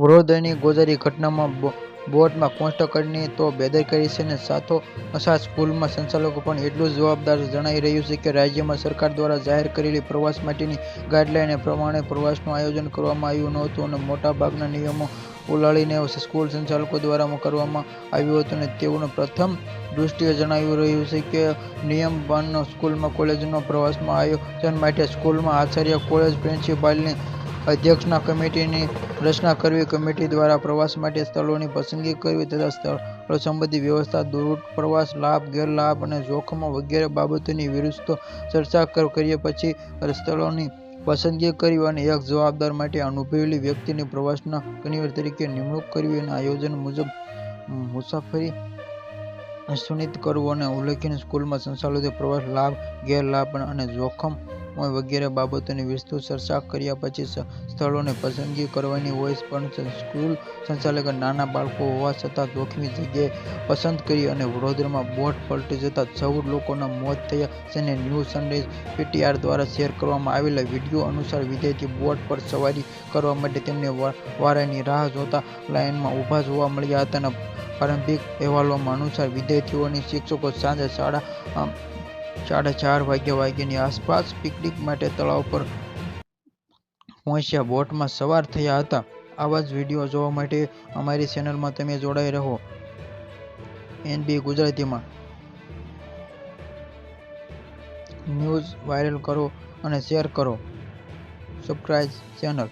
વડોદરાની ગોઝારી ઘટનામાં બોટમાં કોન્સ્ટેબલની તો બેદરકારી છે ને સાથોસાથ સ્કૂલમાં સંચાલકો પણ એટલું જ જવાબદાર જણાઈ રહ્યું છે કે રાજ્યમાં સરકાર દ્વારા જાહેર કરેલી પ્રવાસ માટેની ગાઈડલાઈન પ્રમાણે પ્રવાસનું આયોજન કરવામાં આવ્યું નહોતું અને મોટાભાગના નિયમો ઉલાળીને સ્કૂલ સંચાલકો દ્વારા કરવામાં આવ્યું હતું અને તેઓનું પ્રથમ દૃષ્ટિએ જણાવી રહ્યું છે કે નિયમ બાર સ્કૂલમાં કોલેજનો પ્રવાસમાં આયોજન માટે સ્કૂલમાં આચાર્ય કોલેજ પ્રિન્સિપાલની અધ્યક્ષના કમિટીની રચના કરવી, કમિટી દ્વારા પ્રવાસ માટે સ્થળોની પસંદગી કરવી તથા સ્થળો સંબંધી વ્યવસ્થા, દૂર પ્રવાસ, લાભ, ગેરલાભ અને જોખમો વગેરે બાબતોની વિરુદ્ધ ચર્ચા કર્યા પછી સ્થળોની પસંદગી કરવી અને એક જવાબદાર માટે અનુભવેલી વ્યક્તિની પ્રવાસના કન્વીનર તરીકે નિમણૂક કરવી અને આયોજન મુજબ મુસાફરી સુનિત કરવું અને ઉલ્લેખિત સ્કૂલમાં સંચાલિત પ્રવાસ, લાભ, ગેરલાભ અને જોખમો વગેરે બાબતોની વિસ્તૃત ચર્ચા કર્યા પછી સ્થળોની પસંદગી કરવાની હોય પણ સ્કૂલ સંચાલકે નાના બાળકો હોવા છતાં જોખમી જગ્યાએ પસંદ કરી અને વડોદરામાં બોટ પલટી જતા ચૌદ લોકોના મોત થયા જેને ન્યૂ ન્યૂઝ પીટીઆર દ્વારા શેર કરવામાં આવેલા વીડિયો અનુસાર વિદ્યાર્થી બોટ પર સવારી કરવા માટે તેમને વારાની રાહ જોતા લાઇનમાં ઊભા જોવા મળ્યા હતા અને પ્રારંભિક અહેવાલોમાં અનુસાર વિદ્યાર્થીઓની શિક્ષકો સાંજે અમ, સાડા ચાર વાગ્યા વાગ્યાની આસપાસ પિકનિક માટે તળાવ પર પહોંચ્યા. બોટમાં સવાર થયા હતા. આવા જ વીડિયો જોવા માટે અમારી ચેનલમાં તમે જોડાઈ રહો. એનબી ગુજરાતીમાં. ન્યૂઝ વાયરલ કરો અને શેર કરો. Subscribe channel.